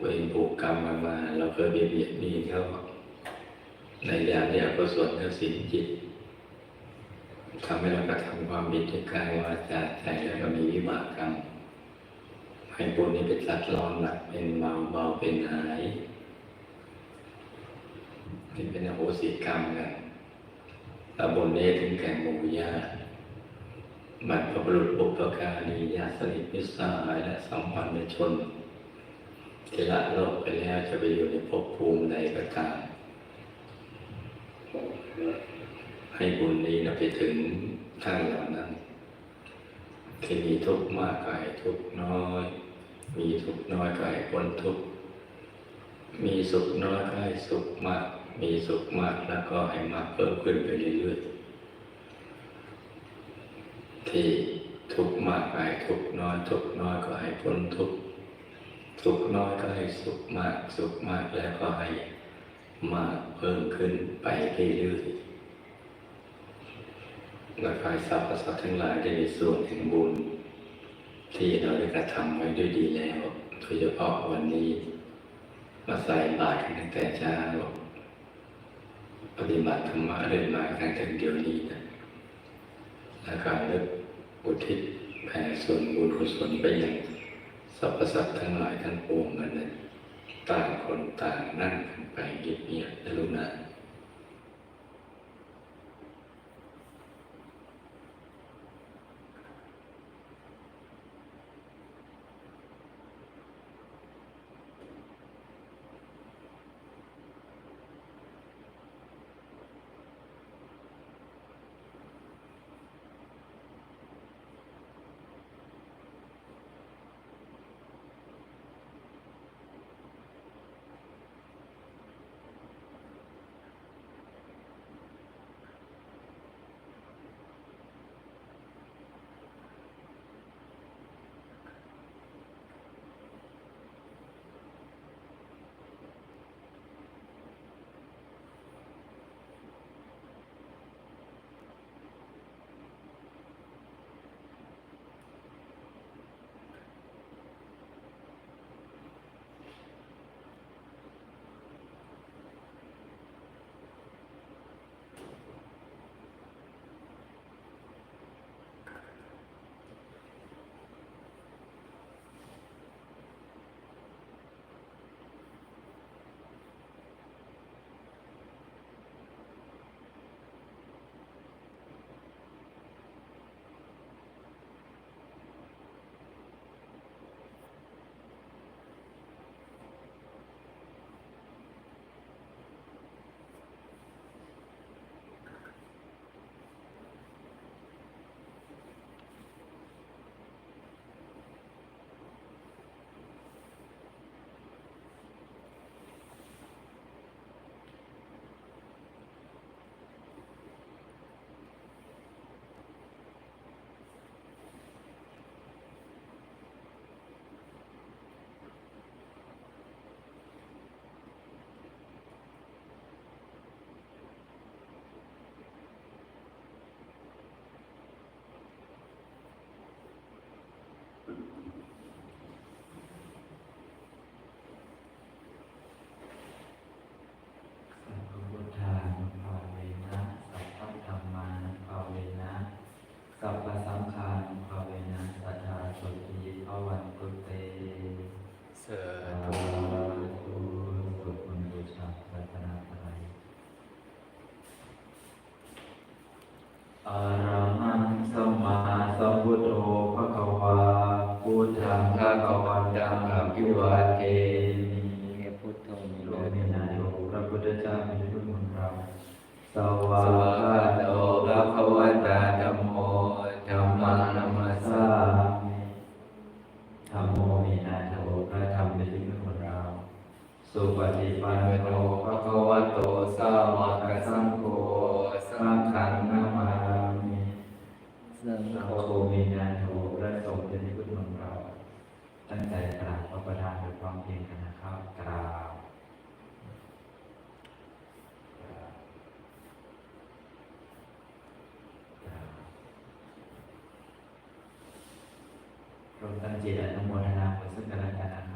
เวรผูกกรรมกันมา เราเคยเบียดเบียนเขาในยามที่อกุศลก็สินจิตทำให้เรากระทำความผิดด้ยกายวาจาใจแล้วก็มีวิบากกรรมให้บุญนี้เป็นสัดร้อนหนักเป็นเบาเบาเป็นหายนี่เป็นอโหสิกรรมกันแล้วบุญนี้ถึงแก่หมู่ญาติบรรพบุรุษบุพการีญาติสนิทมิสหายและสัมพันธชน ที่ละโลกไปแล้วจะไปอยู่ในภพภูมิใดก็ตามให้บุญนี้นะไปถึงท่านเหล่านั้นที่มีทุกข์มากก็ให้ทุกข์น้อย มีทุกข์น้อยก็ให้พ้นทุกข์มีสุขน้อยก็ให้สุขมาก มีสุขมากแล้วก็ให้มากเพิ่มขึ้นไปเรื่อยๆที่ทุกข์มากก็ให้ทุกข์น้อยทุกข์น้อยก็ให้พ้นทุกข์ สุขน้อยก็ให้สุขมาก สุขมากแล้วก็ให้มากเพิ่มขึ้นไปเรื่อยๆและกายสรรพสัตว์ทั้งหลายได้มีส่วนแห่งบุญ ที่เราได้กระทำไว้ด้วยดีแล้วโดยเฉพาะวันนี้มาใส่บาตรกันตั้งแต่เช้าปฏิบัติธรรมะเรื่อยมาตั้งแต่เดี๋ยวนี้นะแล้วก็เลิกอุทิศแผ่ส่วนบุญกุศลไปยัง สรรพสัตว์ทั้งหลายทั้งปวงนั้นนะต่างคนต่างนั่งกันไปเงียบๆนะลูกนะ อะระหังสัมมาสัมพุทโธภะคะวาพุทธังภะคะวันตังอภิวาเทมิพุทโธมิโลมินาโยพระพุทธเจ้าเป็นผู้มุนเราสวาสวากาโตโตพพระระภภวว รวมตั้งจิตอนุโมทนาบุญซึ่งกันและกันนะ